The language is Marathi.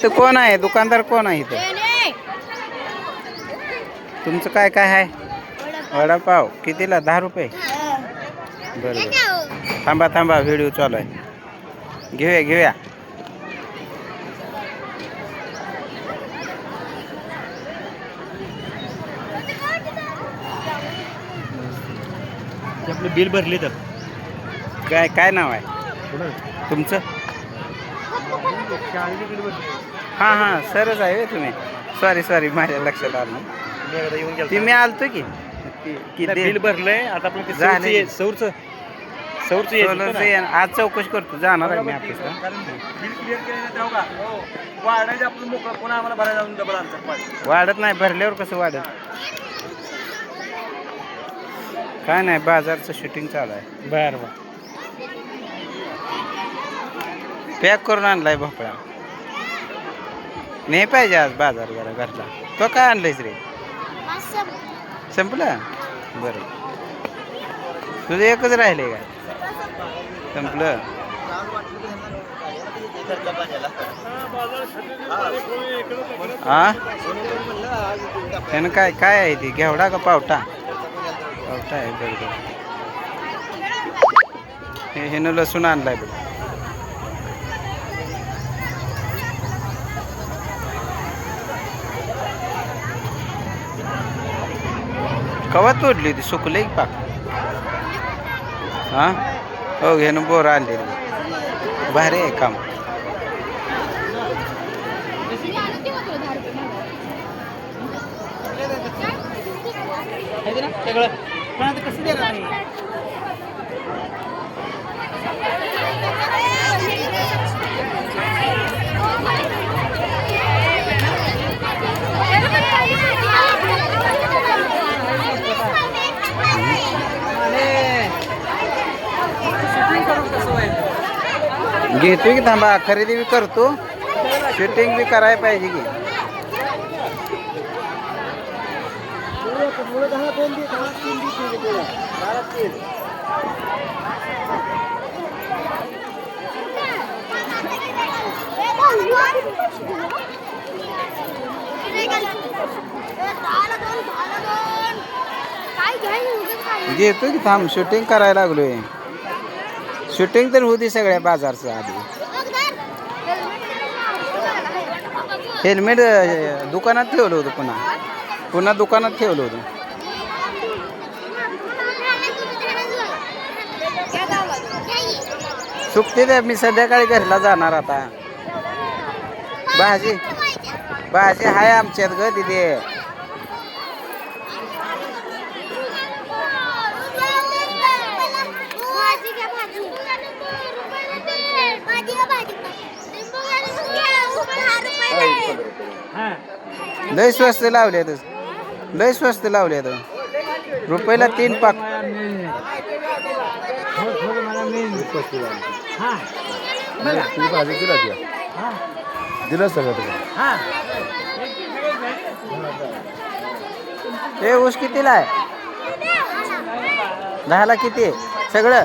तर कोण आहे? दुकानदार कोण आहे इथं? तुमचं काय काय आहे? वडापाव. कितीला? दहा रुपये? बरं बरं. थांबा थांबा. व्हिडिओ चालू आहे. घेऊया घेऊया. आपलं बिल भरले तर. काय काय नाव आहे? तुमचं? हां हां सरच आहे तुम्ही. सॉरी सॉरी माझ्या लक्षात आलं येऊन गेला ती मी आलतो की. ती- की दे- बिल भरलंय. आता आपण झाले. सौरचं सौरचं आज चौकशी करतो. जाणार आहे मी ऑफिसला. वाढत नाही. भरल्यावर कसं वाढत काय नाही. बाजारचं शूटिंग चालू आहे. बरं बरं. पॅक करून आणलाय भोपळा. नाही पाहिजे आज बाजार जरा घरला तो काय आणलायस रे? संपलं? बरं. तुझं एकच राहिले का? संपलं? हा त्यानं काय काय आहे ती? घेवडा का पावटा? पावटा आहे बरं हे ह्यानं लसूण आणलाय बघ. कवा तोडली होती? सुकले की? पाक हा? हो घेणं बोर आणलेली. भारी आहे काम. घेतोय की थांबा खरेदी बी करतो. शूटिंग बी करायला पाहिजे की. काय घ्यायला घेतो की थांब शूटिंग करायला लागलोय. शूटिंग तर होती सगळ्या बाजारचं आधी. हेल्मेट दुकानात ठेवलं होतं पुन्हा. पुन्हा दुकानात ठेवलं होतं. सुकते ते मी संध्याकाळी घरला जाणार आता. भाजी भाजी आहे आमच्यात ग तिथे भाजी घ्या भाजी भाजी घ्या भाजी हां. लय स्वस्त लावले लय स्वस्त लावले रुपयाला तीन पाक हां. दिलं सगळं हां. हे ऊस कितीला आहे दहाला किती सगळं